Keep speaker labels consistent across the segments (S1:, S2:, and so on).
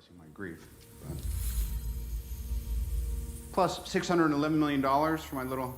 S1: processing my grief. Plus $611 million for my little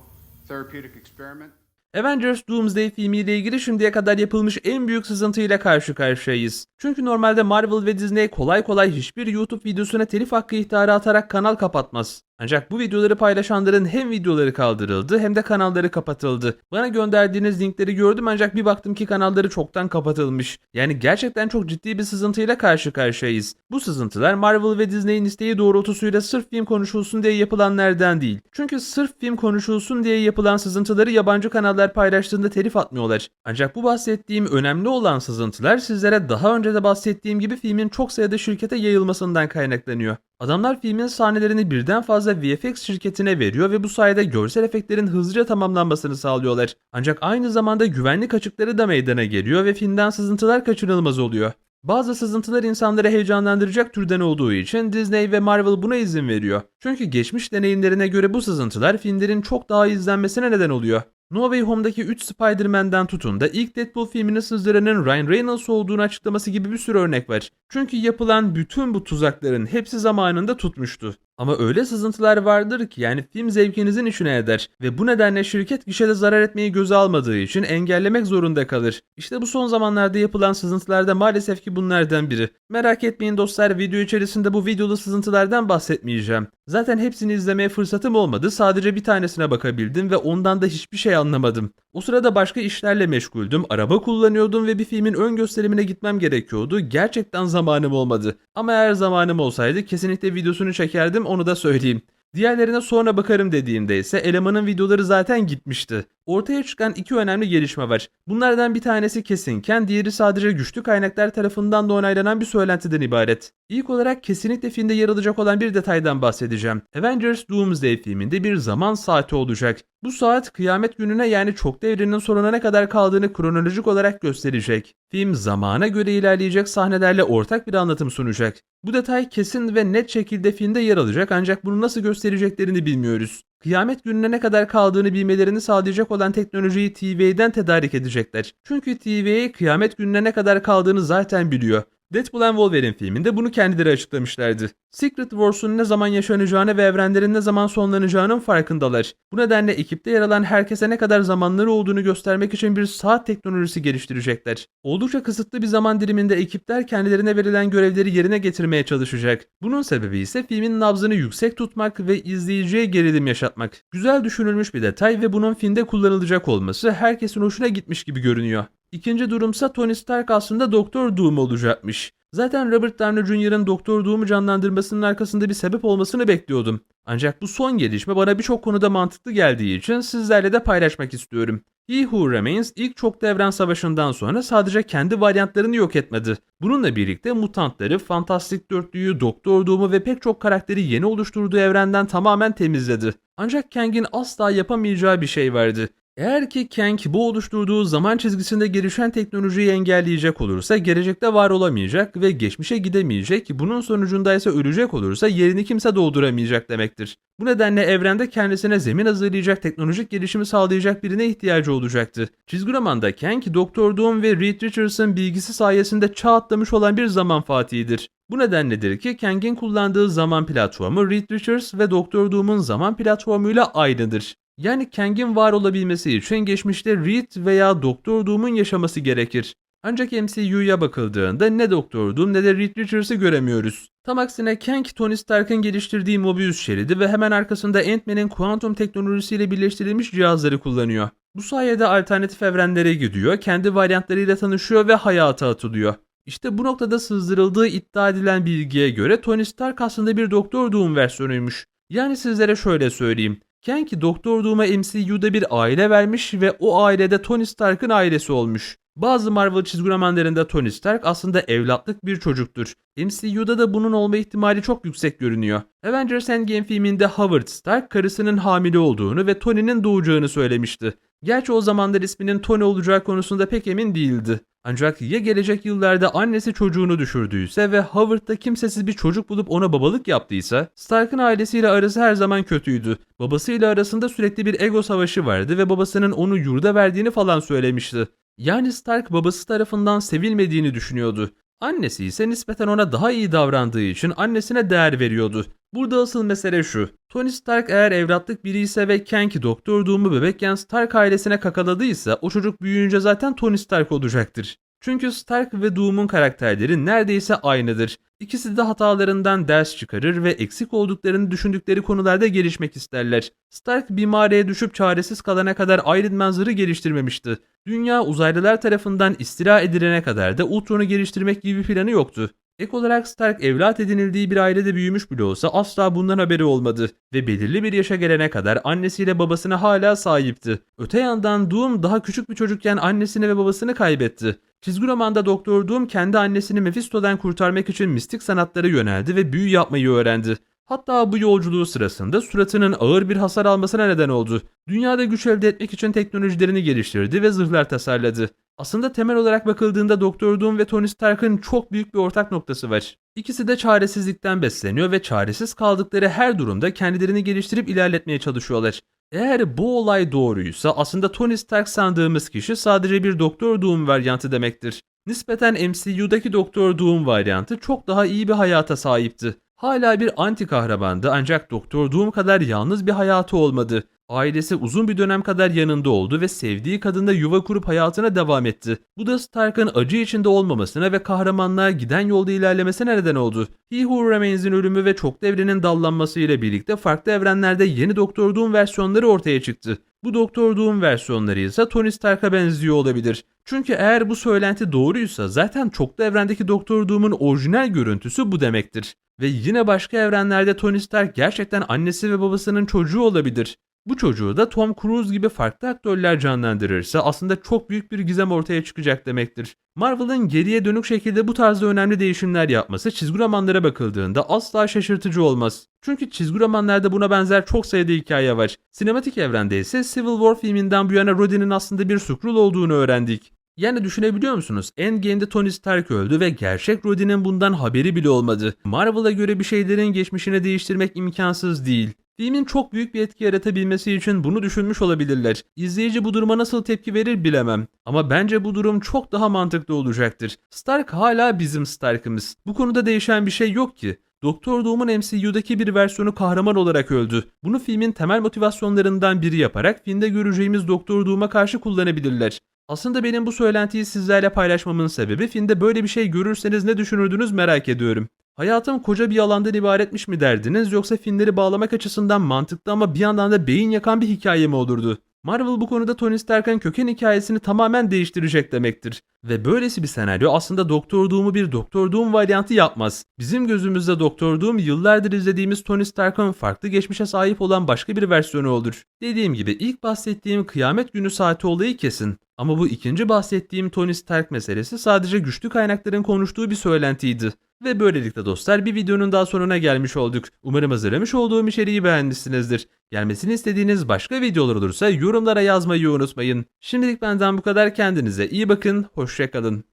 S1: therapeutic experiment.
S2: Avengers Doomsday filmiyle ilgili şimdiye kadar yapılmış en büyük sızıntıyla karşı karşıyayız. Çünkü normalde Marvel ve Disney kolay kolay hiçbir YouTube videosuna telif hakkı ihtarı atarak kanal kapatmaz. Ancak bu videoları paylaşanların hem videoları kaldırıldı hem de kanalları kapatıldı. Bana gönderdiğiniz linkleri gördüm ancak bir baktım ki kanalları çoktan kapatılmış. Yani gerçekten çok ciddi bir sızıntıyla karşı karşıyayız. Bu sızıntılar Marvel ve Disney'in isteği doğrultusuyla sırf film konuşulsun diye yapılanlardan değil. Çünkü sırf film konuşulsun diye yapılan sızıntıları yabancı kanallar paylaştığında telif atmıyorlar. Ancak bu bahsettiğim önemli olan sızıntılar sizlere daha önce de bahsettiğim gibi filmin çok sayıda şirkete yayılmasından kaynaklanıyor. Adamlar filmin sahnelerini birden fazla VFX şirketine veriyor ve bu sayede görsel efektlerin hızlıca tamamlanmasını sağlıyorlar. Ancak aynı zamanda güvenlik açıkları da meydana geliyor ve filmden sızıntılar kaçınılmaz oluyor. Bazı sızıntılar insanları heyecanlandıracak türden olduğu için Disney ve Marvel buna izin veriyor. Çünkü geçmiş deneyimlerine göre bu sızıntılar filmlerin çok daha izlenmesine neden oluyor. No Way Home'daki 3 Spider-Man'den tutun da ilk Deadpool filmini sızdıranın Ryan Reynolds olduğunu açıklaması gibi bir sürü örnek var. Çünkü yapılan bütün bu tuzakların hepsi zamanında tutmuştu. Ama öyle sızıntılar vardır ki yani film zevkinizin işine eder ve bu nedenle şirket gişede zarar etmeyi göze almadığı için engellemek zorunda kalır. İşte bu son zamanlarda yapılan sızıntılarda maalesef ki bunlardan biri. Merak etmeyin dostlar video içerisinde bu videolu sızıntılardan bahsetmeyeceğim. Zaten hepsini izlemeye fırsatım olmadı sadece bir tanesine bakabildim ve ondan da hiçbir şey anlamadım. O sırada başka işlerle meşguldüm, araba kullanıyordum ve bir filmin ön gösterimine gitmem gerekiyordu. Gerçekten zamanım olmadı. Ama eğer zamanım olsaydı kesinlikle videosunu çekerdim onu da söyleyeyim. Diğerlerine sonra bakarım dediğimde ise elemanın videoları zaten gitmişti. Ortaya çıkan iki önemli gelişme var. Bunlardan bir tanesi kesinken diğeri sadece güçlü kaynaklar tarafından da onaylanan bir söylentiden ibaret. İlk olarak kesinlikle filmde yer alacak olan bir detaydan bahsedeceğim. Avengers Doomsday filminde bir zaman saati olacak. Bu saat kıyamet gününe yani çok devrinin sonuna ne kadar kaldığını kronolojik olarak gösterecek. Film zamana göre ilerleyecek sahnelerle ortak bir anlatım sunacak. Bu detay kesin ve net şekilde filmde yer alacak ancak bunu nasıl göstereceklerini bilmiyoruz. Kıyamet gününe ne kadar kaldığını bilmelerini sağlayacak olan teknolojiyi TVA'den tedarik edecekler. Çünkü TVA kıyamet gününe ne kadar kaldığını zaten biliyor. Deadpool and Wolverine filminde bunu kendileri açıklamışlardı. Secret Wars'un ne zaman yaşanacağını ve evrenlerin ne zaman sonlanacağının farkındalar. Bu nedenle ekipte yer alan herkese ne kadar zamanları olduğunu göstermek için bir saat teknolojisi geliştirecekler. Oldukça kısıtlı bir zaman diliminde ekipler kendilerine verilen görevleri yerine getirmeye çalışacak. Bunun sebebi ise filmin nabzını yüksek tutmak ve izleyiciye gerilim yaşatmak. Güzel düşünülmüş bir detay ve bunun filmde kullanılacak olması herkesin hoşuna gitmiş gibi görünüyor. İkinci durumsa Tony Stark aslında Doktor Doom olacakmış. Zaten Robert Downey Jr.'ın Doktor Doom'u canlandırmasının arkasında bir sebep olmasını bekliyordum. Ancak bu son gelişme bana birçok konuda mantıklı geldiği için sizlerle de paylaşmak istiyorum. He Who Remains ilk çok devren savaşından sonra sadece kendi varyantlarını yok etmedi. Bununla birlikte mutantları, fantastik dörtlüyü, Doktor Doom'u ve pek çok karakteri yeni oluşturduğu evrenden tamamen temizledi. Ancak Kang'in asla yapamayacağı bir şey vardı. Eğer ki Kang bu oluşturduğu zaman çizgisinde gelişen teknolojiyi engelleyecek olursa gelecekte var olamayacak ve geçmişe gidemeyecek, bunun sonucunda ise ölecek olursa yerini kimse dolduramayacak demektir. Bu nedenle evrende kendisine zemin hazırlayacak teknolojik gelişimi sağlayacak birine ihtiyacı olacaktı. Çizgi romanda Kang, Doktor Doom ve Reed Richards'ın bilgisi sayesinde çağ atlamış olan bir zaman fatihidir. Bu nedenledir ki Kang'in kullandığı zaman platformu Reed Richards ve Doktor Doom'un zaman platformuyla aynıdır. Yani Kang'in var olabilmesi için geçmişte Reed veya Doktor Doom'un yaşaması gerekir. Ancak MCU'ya bakıldığında ne Doktor Doom ne de Reed Richards'ı göremiyoruz. Tam aksine Kang, Tony Stark'ın geliştirdiği Mobius şeridi ve hemen arkasında Ant-Man'in kuantum teknolojisiyle birleştirilmiş cihazları kullanıyor. Bu sayede alternatif evrenlere gidiyor, kendi varyantlarıyla tanışıyor ve hayata atılıyor. İşte bu noktada sızdırıldığı iddia edilen bilgiye göre Tony Stark aslında bir Doktor Doom versiyonuymuş. Yani sizlere şöyle söyleyeyim. Kang Doktor Doom'a MCU'da bir aile vermiş ve o ailede Tony Stark'ın ailesi olmuş. Bazı Marvel çizgi romanlarında Tony Stark aslında evlatlık bir çocuktur. MCU'da da bunun olma ihtimali çok yüksek görünüyor. Avengers Endgame filminde Howard Stark karısının hamile olduğunu ve Tony'nin doğacağını söylemişti. Gerçi o zamanlar isminin Tony olacağı konusunda pek emin değildi. Ancak ya gelecek yıllarda annesi çocuğunu düşürdüyse ve Howard da kimsesiz bir çocuk bulup ona babalık yaptıysa, Stark'ın ailesiyle arası her zaman kötüydü. Babasıyla arasında sürekli bir ego savaşı vardı ve babasının onu yurda verdiğini falan söylemişti. Yani Stark babası tarafından sevilmediğini düşünüyordu. Annesi ise nispeten ona daha iyi davrandığı için annesine değer veriyordu. Burada asıl mesele şu. Tony Stark eğer evlatlık biri ise ve Kenki Doktor Doom'u bebekken Stark ailesine kakaladıysa o çocuk büyüyünce zaten Tony Stark olacaktır. Çünkü Stark ve Doom'un karakterleri neredeyse aynıdır. İkisi de hatalarından ders çıkarır ve eksik olduklarını düşündükleri konularda gelişmek isterler. Stark bir mağaraya düşüp çaresiz kalana kadar Iron Man zırhı geliştirmemişti. Dünya uzaylılar tarafından istila edilene kadar da Ultron'u geliştirmek gibi planı yoktu. Ek olarak Stark evlat edinildiği bir ailede büyümüş bile olsa asla bundan haberi olmadı ve belirli bir yaşa gelene kadar annesiyle babasına hala sahipti. Öte yandan Doom daha küçük bir çocukken annesini ve babasını kaybetti. Çizgi romanda Doktor Doom kendi annesini Mephisto'dan kurtarmak için mistik sanatlara yöneldi ve büyü yapmayı öğrendi. Hatta bu yolculuğu sırasında suratının ağır bir hasar almasına neden oldu. Dünyada güç elde etmek için teknolojilerini geliştirdi ve zırhlar tasarladı. Aslında temel olarak bakıldığında Doktor Doom ve Tony Stark'ın çok büyük bir ortak noktası var. İkisi de çaresizlikten besleniyor ve çaresiz kaldıkları her durumda kendilerini geliştirip ilerletmeye çalışıyorlar. Eğer bu olay doğruysa aslında Tony Stark sandığımız kişi sadece bir Doktor Doom varyantı demektir. Nispeten MCU'daki Doktor Doom varyantı çok daha iyi bir hayata sahipti. Hala bir anti kahramandı ancak Doktor Doom kadar yalnız bir hayatı olmadı. Ailesi uzun bir dönem kadar yanında oldu ve sevdiği kadınla yuva kurup hayatına devam etti. Bu da Stark'ın acı içinde olmamasına ve kahramanlığa giden yolda ilerlemesine neden oldu. He Who Remains'in ölümü ve çoklu evrenin dallanması ile birlikte farklı evrenlerde yeni Doktor Doom versiyonları ortaya çıktı. Bu Doktor Doom versiyonları ise Tony Stark'a benziyor olabilir. Çünkü eğer bu söylenti doğruysa zaten çoklu evrendeki Doktor Doom'un orijinal görüntüsü bu demektir. Ve yine başka evrenlerde Tony Stark gerçekten annesi ve babasının çocuğu olabilir. Bu çocuğu da Tom Cruise gibi farklı aktörler canlandırırsa aslında çok büyük bir gizem ortaya çıkacak demektir. Marvel'ın geriye dönük şekilde bu tarzda önemli değişimler yapması çizgi romanlara bakıldığında asla şaşırtıcı olmaz. Çünkü çizgi romanlarda buna benzer çok sayıda hikaye var. Sinematik evrende ise Civil War filminden bu yana Rodin'in aslında bir Skrull olduğunu öğrendik. Yani düşünebiliyor musunuz? Endgame'de Tony Stark öldü ve gerçek Rodin'in bundan haberi bile olmadı. Marvel'a göre bir şeylerin geçmişini değiştirmek imkansız değil. Filmin çok büyük bir etki yaratabilmesi için bunu düşünmüş olabilirler. İzleyici bu duruma nasıl tepki verir bilemem. Ama bence bu durum çok daha mantıklı olacaktır. Stark hala bizim Stark'ımız. Bu konuda değişen bir şey yok ki. Doktor Doom'un MCU'daki bir versiyonu kahraman olarak öldü. Bunu filmin temel motivasyonlarından biri yaparak filmde göreceğimiz Doktor Doom'a karşı kullanabilirler. Aslında benim bu söylentiyi sizlerle paylaşmamın sebebi filmde böyle bir şey görürseniz ne düşünürdünüz merak ediyorum. Hayatım koca bir yalandan ibaretmiş mi derdiniz yoksa filmleri bağlamak açısından mantıklı ama bir yandan da beyin yakan bir hikaye mi olurdu? Marvel bu konuda Tony Stark'ın köken hikayesini tamamen değiştirecek demektir. Ve böylesi bir senaryo aslında Doktor Doom'u bir Doktor Doom varyantı yapmaz. Bizim gözümüzde Doktor Doom yıllardır izlediğimiz Tony Stark'ın farklı geçmişe sahip olan başka bir versiyonu olur. Dediğim gibi ilk bahsettiğim kıyamet günü saati olayı kesin. Ama bu ikinci bahsettiğim Tony Stark meselesi sadece güçlü kaynakların konuştuğu bir söylentiydi. Ve böylelikle dostlar bir videonun daha sonuna gelmiş olduk. Umarım hazırlamış olduğum içeriği beğenmişsinizdir. Gelmesini istediğiniz başka videolar olursa yorumlara yazmayı unutmayın. Şimdilik benden bu kadar kendinize iyi bakın, hoşçakalın.